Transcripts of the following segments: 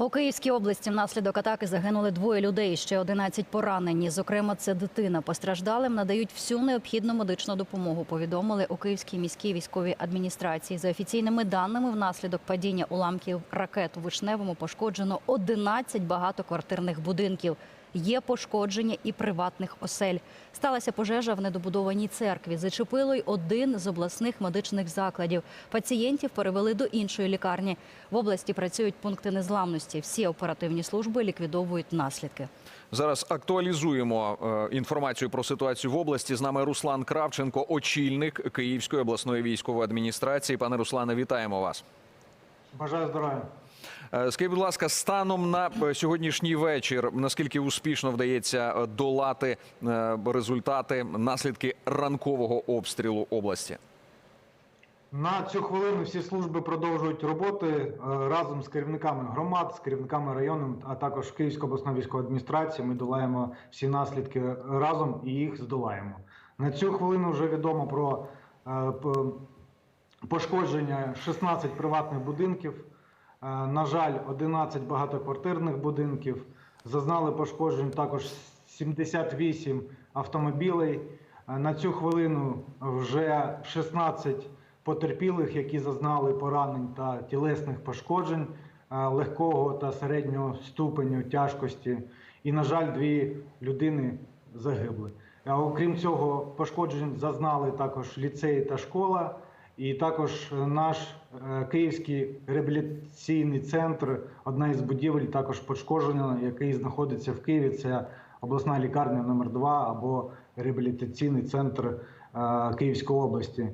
У Київській області внаслідок атаки загинули двоє людей. Ще 11 поранені. Зокрема, це дитина. Постраждалим надають всю необхідну медичну допомогу. Повідомили у Київській міській військовій адміністрації. За офіційними даними, внаслідок падіння уламків ракет у Вишневому пошкоджено 11 багатоквартирних будинків. Є пошкодження і приватних осель. Сталася пожежа в недобудованій церкві. Зачепило й один з обласних медичних закладів. Пацієнтів перевели до іншої лікарні. В області працюють пункти незламності. Всі оперативні служби ліквідовують наслідки. Зараз актуалізуємо е, інформацію про ситуацію в області. З нами Руслан Кравченко, очільник Київської обласної військової адміністрації. Пане Руслане, вітаємо вас. Бажаю здоров'я. Е, Скажіть, будь ласка, станом на е, сьогоднішній вечір, наскільки успішно вдається е, долати результати наслідки ранкового обстрілу області? На цю хвилину всі служби продовжують роботи разом з керівниками громад, з керівниками району, а також Київської обласної військової адміністрації. Ми долаємо всі наслідки разом і їх здолаємо. На цю хвилину вже відомо про пошкодження 16 приватних будинків. Е, На жаль, 11 багатоквартирних будинків. Зазнали пошкоджень також 78 автомобілей. Е, На цю хвилину вже 16 потерпілих, які зазнали поранень та тілесних пошкоджень е, легкого та середнього ступеню тяжкості. І, на жаль, дві людини загибли. Окрім цього, пошкоджень зазнали також ліцей та школа. І також наш е, Київський реабілітаційний центр, одна із будівель, також пошкоджена, який знаходиться в Києві. Це обласна лікарня номер 2 або реабілітаційний центр е, Київської області.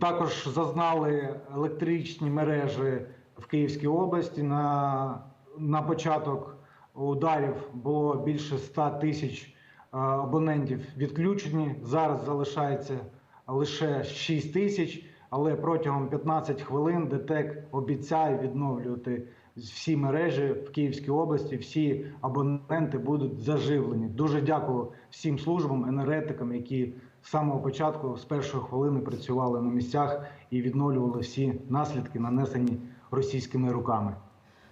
Також зазнали електричні мережі в Київській області. На, на початок ударів було більше 100 тисяч е, абонентів відключені. Зараз залишається лише 6 тисяч, але протягом 15 хвилин ДТЕК обіцяє відновлювати всі мережі в Київській області. Всі абоненти будуть заживлені. Дуже дякую всім службам, енергетикам, які з самого початку, з першої хвилини, працювали на місцях і відновлювали всі наслідки, нанесені російськими руками.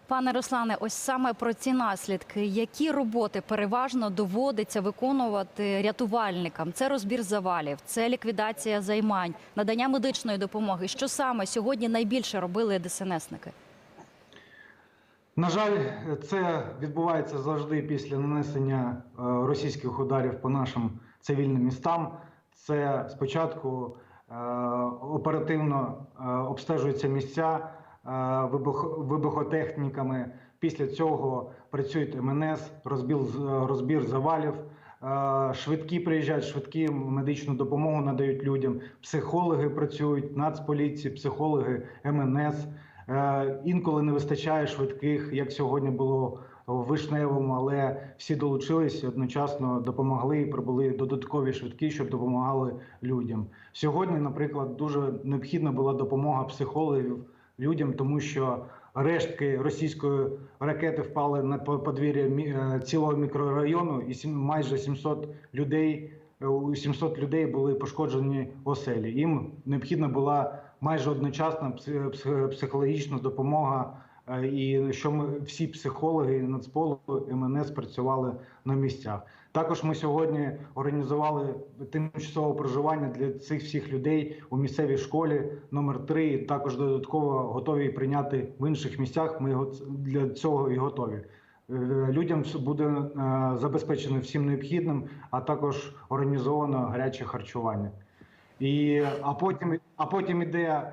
Пане Руслане, ось саме про ці наслідки. Які роботи переважно доводиться виконувати рятувальникам? Це розбір завалів, це ліквідація займань, надання медичної допомоги. Що саме сьогодні найбільше робили ДСНСники? На жаль, це відбувається завжди після нанесення е, російських ударів по нашим цивільним містам. Це спочатку е, оперативно е, обстежуються місця вибухотехніками. Після цього працюють МНС, розбір, розбір завалів. Е, Швидкі приїжджають, швидкі медичну допомогу надають людям. Психологи працюють, нацполіції, психологи, МНС. Е, Інколи не вистачає швидких, як сьогодні було в Вишневому, але всі долучились одночасно допомогли і прибули додаткові швидкі, щоб допомагали людям. Сьогодні, наприклад, дуже необхідна була допомога психологів людям, тому що рештки російської ракети впали на по- подвір'я е, цілого мікрорайону, і майже 700 людей. е, 700 людей були пошкоджені оселі. Їм необхідна була майже одночасна пси- пси- психологічна допомога. Е, І що ми всі психологи Нацполу МНС працювали на місцях. Також ми сьогодні організували тимчасове проживання для цих всіх людей у місцевій школі номер 3 Також додатково готові прийняти в інших місцях. Ми го- для цього і готові. Е, Людям буде е, забезпечено всім необхідним, а також організовано гаряче харчування. І, а потім, а потім іде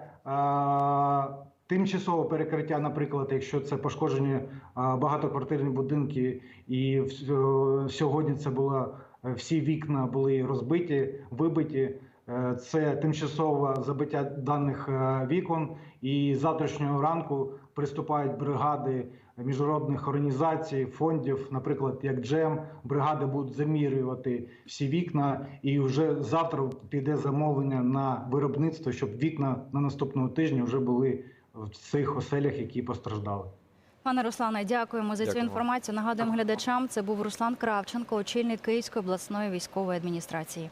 тимчасове перекриття, наприклад, якщо це пошкоджені багатоквартирні будинки, і е, сьогодні це було е, всі вікна були розбиті, вибиті. Е, Це тимчасове забиття даних вікон, і завтрашнього ранку приступають бригади міжнародних організацій, фондів, наприклад, як Джем. Бригади будуть замірювати всі вікна, і вже завтра піде замовлення на виробництво, щоб вікна на наступного тижня вже були в цих оселях, які постраждали. Пане Руслане, дякуємо за цю інформацію. Нагадуємо глядачам. Це був Руслан Кравченко, очільник Київської обласної військової адміністрації.